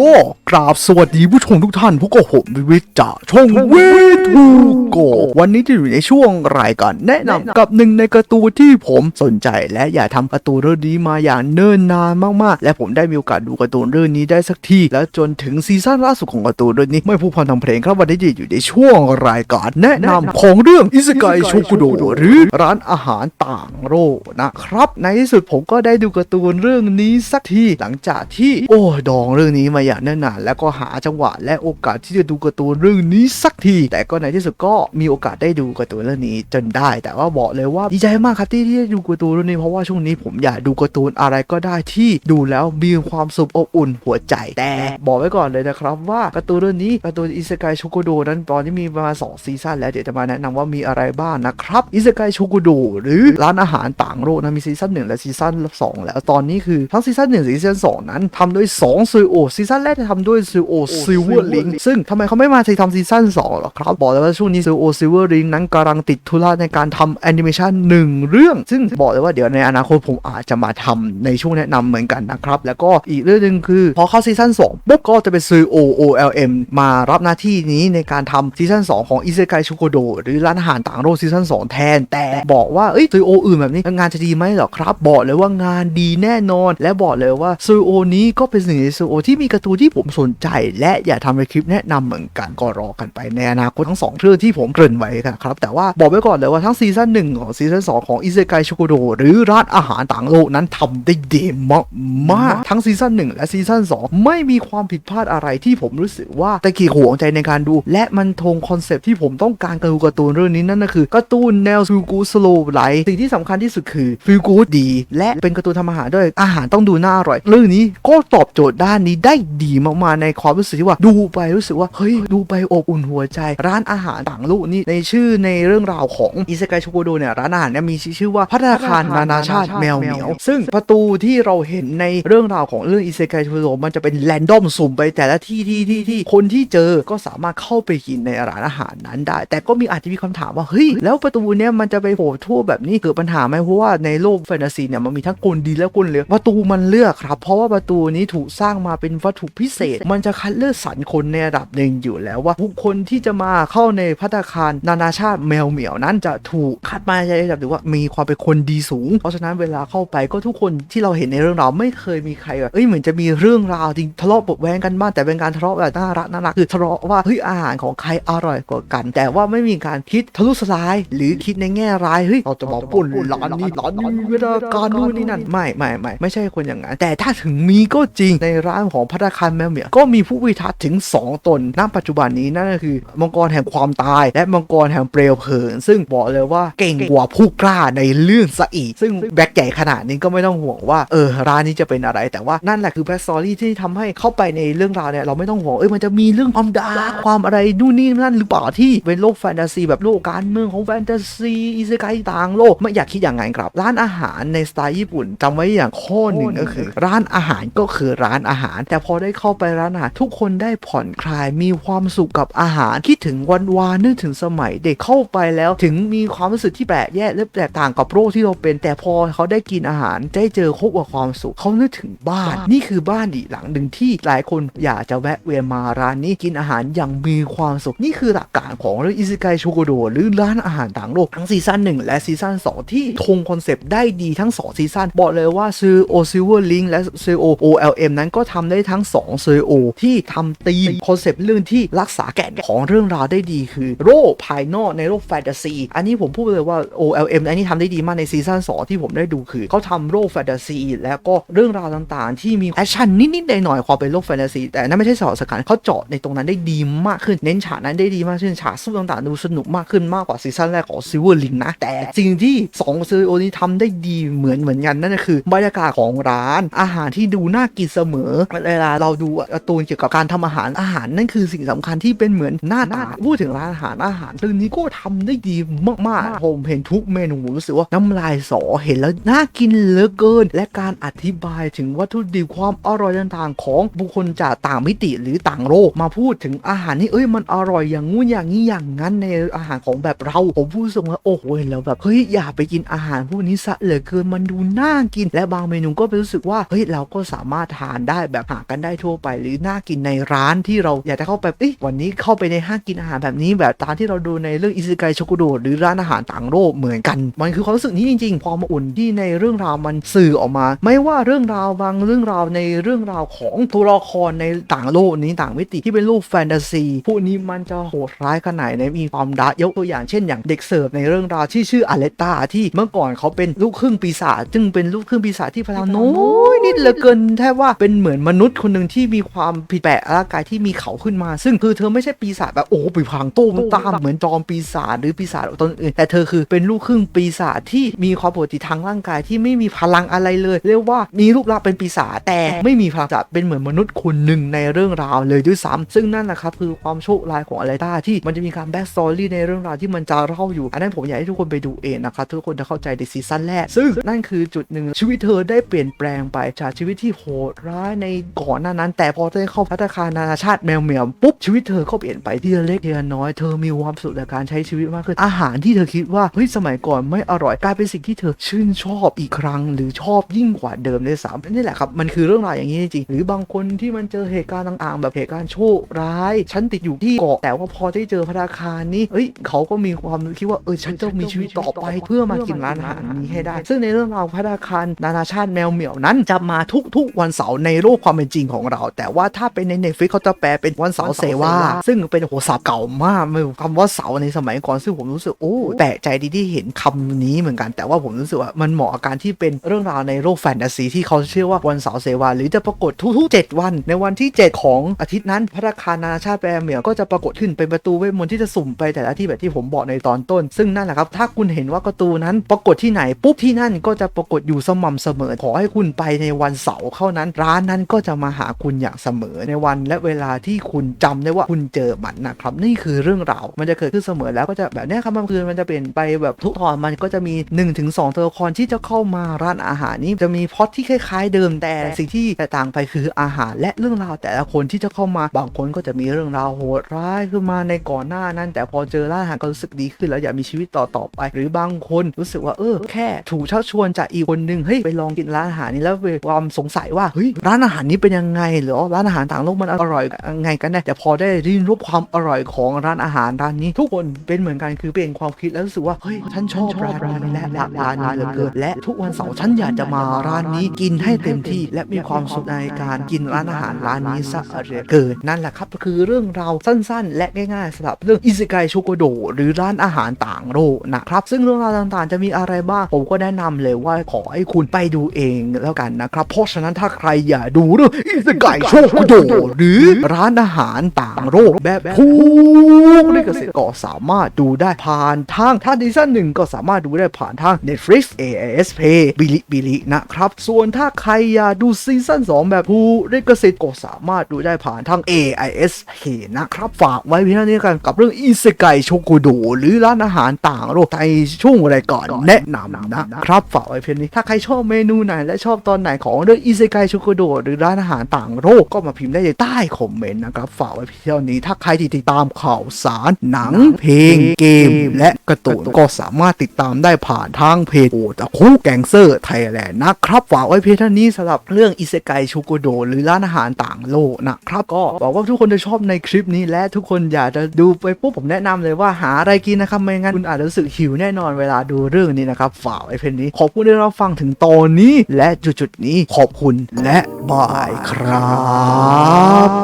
ก็กราบสวัสดีผู้ชมทุกท่านพวกกับผมวิวิทย์จาช่องเวทูโก วันนี้จะอยู่ในช่วงรายการแนะนำกับหนึ่งในการ์ตูนที่ผมสนใจ และอยากทำการ์ตูนเรื่องนี้มาอย่างเนิ่นนานมากๆ และผมได้มีโอกาสดูการ์ตูนเรื่องนี้ได้สักที แล้วจนถึงซีซั่นล่าสุดของการ์ตูนเรื่องนี้ไม่พูดพร่ำทำเพลงครับวันนี้จะอยู่ในช่วงรายการแนะนำของเรื่องอิสกายโชกุโดหรือร้านอาหารต่างโลกนะครับ ในที่สุดผมก็ได้ดูการ์ตูนเรื่องนี้สักทีหลังจากที่โอ้ดองเรื่องนี้มาอย่างเนิ่นนานแล้วก็หาจังหวะและโอกาสที่จะดูการ์ตูนเรื่องนี้สักที แต่ก็ในที่สุดก็มีโอกาสได้ดูการ์ตูนเรื่องนี้จนได้ แต่ว่าบอกเลยว่าดีใจมากครับที่ที่ได้ดูการ์ตูนเรื่องนี้เพราะว่าช่วงนี้ผมอยากดูการ์ตูนอะไรก็ได้ที่ดูแล้วมีความสุขอบอุ่นหัวใจแต่บอกไว้ก่อนเลยนะครับว่าการ์ตูนเรื่องนี้การ์ตูนอิสกายโชโกโดนั้นตอนนี้มีประมาณ2ซีซั่นแล้วเดี๋ยวจะมาแนะนำว่ามีอะไรบ้างนะครับอิสกายโชโกโดหรือร้านอาหารต่างโลกนะมีซีซั่นหนึ่งและซีซั่นสองแล้วตอนนี้คือทั้งซีซั่นหนึ่งซีซั่นสองนั้นทำโดย2ซูโอซีซั่นแรกจะทำด้วยซูโอซิลเวอร์ลิงซึ่งทำไมเขาไม่มาทำซีซั่น2หรอครับ บอกเลยว่าช่วงนี้ซูโอซิลเวอร์ลิงนั้นกำลังติดธุระในการทำแอนิเมชันหนึ่งเรื่อง ซึ่งบอกเลยว่าเดี๋ยวในอนาคตผมอาจจะมาทำในช่วงแนะนำเหมือนกันนะครับ แล้วก็อีกเรื่องหนึ่งคือพอเข้าซีซั่น2ปุ๊บก็จะเป็นซูโอ OLM มารับหน้าที่นี้ในการทำซีซั่น2ของอิเซกายชูโกโดหรือร้านอาหารต่างโลกซีซั่น2แทน แต่บอกว่าเอ้ยซูโออื่นแบบนี้งานจะดีไหมเหรอครับ บอกเลยว่างานดีแน่นอน และบอกเลยว่าซูโอนี้ก็เป็นหนึ่งในซูโอที่มีการ์ตูนที่ผมสนใจ และอยากทำเป็นคลิปแนะนำเหมือนกันก็รอกันไปในอนาคตทั้งสองเรื่องที่ผมเกริ่นไว้ครับ แต่ว่าบอกไว้ก่อนเลยว่าทั้งซีซั่นหนึ่งของซีซั่นสองของอิเซกายชูโกโดหรือร้านอาหารต่างโลกนั้นทำได้ดีมากมากๆทั้งซีซั่นหนึ่งและซีซั่นสองไม่มีความผิดพลาดอะไรที่ผมรู้สึกว่าตะกี้ห่วงใจในการดู และมันทงคอนเซปที่ผมต้องการการดูการ์ตูนเรื่องนี้นั่นก็คือการ์ตูนแนวฟิลกูสโลว์ไลท์สิ่งที่สำคัญที่สุดคือฟิลกูดดี และเป็นการ์ตูนทำอาหารด้วยอาหารต้องดูน่าอร่อย เรื่องนี้ก็ตอบโจทย์ด้านนี้ได้ดีมากๆในความรู้สึกที่ว่าดูไปรู้สึกว่าเฮ้ยดูไปอบอุ่นหัวใจ ร้านอาหารต่างโลกนี่ในชื่อในเรื่องราวของอิเซกายโชโกโดเนี่ยร้านอาหารเนี่ยมีชื่อว่าพัฒนาคารนานาชาติแมวเหมียว ซึ่งประตูที่เราเห็นในเรื่องราวของเรื่องอิเซกายโชโกโดมันจะเป็นแรนดอมสุ่มไปแต่ละที่ที่ที่ที่คนที่เจอก็สามารถเข้าไปกินในร้านอาหารนั้นได้ แต่ก็มีอาจจะมีคำถามว่าเฮ้ยแล้วประตูเนี่ยมันจะไปโผล่ทั่วแบบนี้เกิดปัญหาไหมเพราะว่าในโลกแฟนตาซีเนี่ยมันมีทั้งคนดีและคนเลวประตูมันเลือกครับ เพราะว่าประตูนี้ถูกสร้างมาเป็นวัตถุพิเศษ มันจะคัดเลือกสรรคนในระดับหนึ่งอยู่แล้วว่าบุคคลที่จะมาเข้าในพัตตาคารนานาชาติแมวเหมียวนั้นจะถูกคัดมาในระดับถือว่ามีความเป็นคนดีสูง เพราะฉะนั้นเวลาเข้าไปก็ทุกคนที่เราเห็นในเรื่องราวไม่เคยมีใครแบบเอ้ยเหมือนจะมีเรื่องราวจริงทะเลาะบาะแวงกันบ้างแต่เป็นการทะเลาะแบบน่ารักน่ารักคือทะเลาะว่าเฮ้ยอาหารของใครอร่อยกว่ากัน แต่ว่าไม่มีการคิดทะลุสลาย หรือคิดในแง่ร้ายเฮ้ยเราจะบอกปุ่นร้านนี้ร้านนี้เวลาการนู่นนี่นั่นไม่ไม่ไม่ไม่ใช่คนอย่างนั้นแต่ถ้าถึงมีก็จริงในร้านของพัตตาคารแมวเหมียวก็มีผู้พิทักษ์ถึง 2 ตนณปัจจุบันนี้นั่นก็คือมังกรแห่งความตาย และมังกรแห่งเปลวเพลิง ซึ่งบอกเลยว่าเก่งกว่าผู้กล้าในเรื่องซะอีก ซึ่งแบ็คใหญ่ขนาดนี้ก็ไม่ต้องห่วงว่าเออร้านนี้จะเป็นอะไร แต่ว่านั่นแหละคือแบ็คสตอรี่ที่ทำให้เข้าไปในเรื่องราวเนี่ยเราไม่ต้องห่วงเอ้ยมันจะมีเรื่องความดาร์กความอะไรนู่นนี่นั่นหรือเปล่าที่เป็นโลกแฟนตาซีแบบโลกการเมืองของแฟนตาซีอิเซกายต่างโลกไม่อยากคิดอย่างไงครับ ร้านอาหารในสไตล์ญี่ปุ่นจำไว้อย่างข้อหนึ่งก็คือ ร้านอาหารก็คือร้านอาหาร แต่พอได้เข้าไปร้านอาหารทุกคนได้ผ่อนคลายมีความสุขกับอาหารคิดถึงวันวานนึกถึงสมัยเด็กเข้าไปแล้วถึงมีความรู้สึกที่แปลกแยกและแตกต่างกับโลกที่เราเป็น แต่พอเขาได้กินอาหารได้เจอคบกับความสุขเขานึกถึงบ้าน นี่คือบ้านอีกหลังหนึ่งที่หลายคนอยากจะแวะเวียนมาร้านนี้กินอาหารอย่างมีความสุขนี่คือหลักการของเรื่องอิซิกายโชโกโดหรือร้านอาหารต่างโลกทั้งซีซั่นหนึ่งและซีซั่น2 ที่คงคอนเซปต์ได้ดีทั้ง 2 ซีซั่นบอกเลยว่าซื้อโอซิเวอร์ลิงและซื้อโอ OLM นั้นก็ทำได้ทั้ง2ซื้อโอที่ทำตีมคอนเซปต์เรื่องที่รักษาแก่นของเรื่องราวได้ดีคือโลกภายนอกในโลกแฟนตาซี อันนี้ผมพูดเลยว่า OLM อันนี้ทำได้ดีมากในซีซั่น2ที่ผมได้ดูคือเขาทำโลกแฟนตาซี แล้วก็เรื่องราวต่างๆ ที่มีแอคชั่นนิดๆหน่อยๆความเป็นโลกแฟนตาซี แต่นั่นไม่ใช่สอดสกัดเขาเจาะในตรงนั้นได้ดีมากขึ้น เน้นฉากนั้นได้ดีมากขึ้นฉากสู้ต่างๆ ดูสนุกมากขึ้นมากกว่าซีซั่นแรกของซิลเวอร์ลิงนะ แต่สิ่งที่2ซีโอนี้ทำได้ดีเหมือนเหมือนกันนั่นก็คือบรรยากาศของร้านอาหารที่ดูน่ากินเสมอเวลาเราดูการ์ตูนเกี่ยวกับการทำอาหารอาหารนั่นคือสิ่งสำคัญที่เป็นเหมือนหน้าตาพูดถึงร้านอาหารอาหารเรื่องนี้ก็ทำได้ดีมากๆผมเห็นทุกเมนูผมรู้สึกว่าน้ำลายสอเห็นแล้วน่ากินเหลือเกิน และการอธิบายถึงวัตถุดิบความอร่อยต่างๆ ของบุคคลจากต่างมิติหรือต่างโลกมาพูดถึงอาหารนี่เอ้ยมันอร่อยอย่างงู้นอย่างนี้อย่างนั้นในอาหารของแบบเราผมพูดเสมอโอ้โหเห็นแล้วแบบเฮ้ยอย่าไปกินอาหารพวกนี้ซะเหลือเกินมันดูน่ากิน และบางเมนูก็ไปรู้สึกว่าเฮ้ยเราก็สามารถทานได้แบบหากกันได้ทั่วไป หรือน่ากินในร้านที่เราอยากจะเข้าไปเอ้ยวันนี้เข้าไปในห้างกินอาหารแบบนี้ แบบตามที่เราดูในเรื่องอิซ k ก i โชกุโดหรือร้านอาหารต่างโลกเหมือนกัน มันคือความรู้สึกนี้จริง ๆ พอมาอุ่นที่ในเรื่องราวมันสื่อออกมา ไม่ว่าเรื่องราวบางเรื่องราวในเรื่องราวของตัวละครในต่างโลกนี้ต่างมิติที่เป็นโลกแฟนตาซีพวกนี้มันจะโหดร้ายขนาดไหนมีความดาร์กยกตัวอย่างเช่น อย่างเด็กเสิร์ฟในเรื่องราวที่ชื่ออเลตตาที่เมื่อก่อนเขาเป็นลูกครึ่งปีศาจซึ่งเป็นลูกครึ่งปีศาจที่พลังน้อยนิดเหลือเกินแทบว่าเป็นเหมือนมนุษย์คนหนึ่งที่มีความผิดแปลกร่างกายที่มีเขาขึ้นมา ซึ่งคือเธอไม่ใช่ปีศาจแบบโอ้โหปีพลังโต้มันตามเหมือนจอมปีศาจหรือปีศาจตนอื่น แต่เธอคือเป็นลูกครึ่งปีศาจที่มีความปกติทางร่างกายที่ไม่มีพลังอะไรเลย เรียกว่ามีรูปลักษณ์เป็นปีศาจแต่ไม่มีพลังจะเป็นเหมือนมนุษย์คนหนึ่งในเรื่องราวเลยด้วยซ้ำซึ่งนั่นแหละครับคือความโชคร้ายของอเลต้าที่มันจะมีการแบ็กสตอรี่ในเรื่องราวที่มันจะเล่าอยู่ อันนั้นผมอยากให้ทุกคนไปดูเองนะครับทุกคนจะเข้าใจในซีซั่นแรกซึ่งนั่นคือจุดหนึ่งชีวิตเธอได้เปลี่ยนแปลงไปจากชีวิตที่โหดร้ายในก่อนหน้านั้น แต่พอได้เข้าพัตตาคารนานาชาติแมวเหมียวปุ๊บชีวิตเธอก็เปลี่ยนไปทีละเล็กทีละน้อยเธอมีความสุขในการใช้ชีวิตมากขึ้นอาหารที่เธอคิดว่าเฮ้ยสมัยก่อนไม่อร่อยกลายเป็นสิ่งที่เธอชื่นชอบอีกครั้ง หรือชอบยิ่งกว่าเดิมเลยซ้ำนี่แหละครับมันคือเรื่องราวอย่างนี้จริงหรือบางคนที่มันเจอเหตุการณ์ต่างๆ แบบเหตุการณ์โชคร้ายฉันติดอยู่ที่เกาะแต่ว่าพอได้เจอพัตตาคารนี้เอ้ยเขาก็มีความคิดว่าเออฉันจะมีชีวิตต่อไปเพื่อมากินร้านอาหารนี้ให้ได้ ซึ่งในเรื่องราวพัตตาคารนานาชาติแมวเหมียวนั้นจะมาทุกๆวันเสาร์ในโลกความเป็นจริงของเรา แต่ว่าถ้าเป็นในเน็ตฟลิกเขาจะแปลเป็นวันเสาร์เซว่าซึ่งเป็นโหศัพท์เก่ามากไม่รู้คำว่าเสาร์ในสมัยก่อนซึ่งผมรู้สึกโอ้แปลกใจดีที่เห็นคำนี้เหมือนกัน แต่ว่าผมรู้สึกว่ามันเหมาะกับการที่เป็นเรื่องราวในโลกแฟนตาซีที่เขาเชื่อว่าวันเสาร์เซวาหรือจะปรากฏทุกๆ 7 วัน ในวันที่ 7 ของอาทิตย์นั้นพระราคารนานาชาติแปรเหมียวก็จะปรากฏขึ้นเป็นประตูเวทมนต์ที่จะสุ่มไปแต่ละที่แบบที่ผมบอกในตอนต้น ซึ่งนั่นแหละครับถ้าคุณเห็นว่าประตูนั้นปรากฏที่ไหนปุ๊บที่นั่นก็จะปรากฏอยู่สม่ำเสมอ ขอให้คุณไปในวันเสาร์เท่านั้นร้านนั้นก็จะมาหาคุณอย่างเสมอในวันและเวลาที่คุณจำได้ว่าคุณเจอมันนะครับนี่คือเรื่องราวมันจะเกิดขึ้นเสมอแล้วก็จะแบบนี้ครับมันคือมันจะเปลี่ยนไปแบบทุกตอนมันก็จะมี1นถึงสตัวละครที่จะเข้ามาร้านอาหารนี้จะมีพอตที่คล้ายๆเดิมแต่สิ่งที่แตกต่างไปคืออาหารและเรื่องราวแต่ละคนที่จะเข้ามาบางคนก็จะมีเรื่องราวโหดร้ายขึ้นมาในก่อนหน้านั้น แต่พอเจอร้านอาหารก็รู้สึกดีขึ้นแล้วอยากมีชีวิตต่อต่อไป หรือบางคนรู้สึกว่าเออแค่ถูกชักชวนจากอีกคนนึงเฮ้ยไปลองกินร้านอาหารนี้แล้วความสงสัยว่าเฮ้ยร้านอาหารนี้เป็นยังไง หรือว่าร้านอาหารต่างโลกมันอร่อยยังไงกันแน่แต่พอได้ริมรสความอร่อยของร้านอาหารร้านนี้ ทุกคนเป็นเหมือนกันคือเปลี่ยนความคิดแล้วรู้สึกว่าเฮ้ยฉันชอบร้านนี้และร้านนี้เหลือเกินและทุกวันเสาร์ฉันอยากจะมาร้านนี้กินให้เต็มที่ และมีความสุขในการกินร้านอาหารร้านนี้ซะเหลือเกินนั่นแหละครับก็คือเรื่องราวสั้นๆ และง่ายๆสำหรับเรื่องอิซิไกโชโกโดหรือร้านอาหารต่างโลกนะครับ ซึ่งเรื่องราวต่างๆ จะมีอะไรบ้างผมก็แนะนำเลยว่าขอให้คุณไปดูเองแล้วกันนะครับ เพราะฉะนั้นถ้าใครอยากดูเรื่องอิไกโชโกโดหรือร้านอาหารต่างโลกแบบถูกลิขสิทธิ์ก็สามารถดูได้ผ่านทางถ้าดิชั่นหนึ่งก็สามารถดูได้ผ่านทาง Netflix AIS Play บิลิบิลินะครับ ส่วนถ้าใครอยากดูซีซั่น2 แบบถูกลิขสิทธิ์ก็สามารถดูได้ผ่านทาง AIS Play นะครับ ฝากไว้เพียงเท่านี้กันกับเรื่องอิเซไกโชกุโดหรือร้านอาหารต่างโลกในช่วงรายการแนะนำนะครับ ฝากไว้เพียงนี้ถ้าใครชอบเมนูไหนและชอบตอนไหนของเรื่องอิเซไกโชกุโดหรือร้านอาหารต่างโลกก็มาพิมพ์ได้ใต้คอมเมนต์นะครับ ฝากไว้เพียงเท่านี้ ถ้าใครที่ติดตามข่าวสารหนัง เพลงเกม และการ์ตูนก็สามารถติดตามได้ผ่านทางเพจโอตะคุแกงเซอร์ไทยแลนด์นะครับ ฝากไว้เพียงเท่านี้สำหรับเรื่องอิเซไกชูโกโด หรือร้านอาหารต่างโลกนะครับ ก็บอกว่าทุกคนจะชอบในคลิปนี้และทุกคนอยากจะดูไปปุ๊บผมแนะนำเลยว่าหาอะไรกินนะครับไม่งั้นคุณอาจจะรู้สึกหิวแน่นอนเวลาดูเรื่องนี้นะครับฝากไว้เพียงนี้ขอบคุณที่เราฟังถึงตอนนี้ และจุดๆนี้ขอบคุณและบายครับ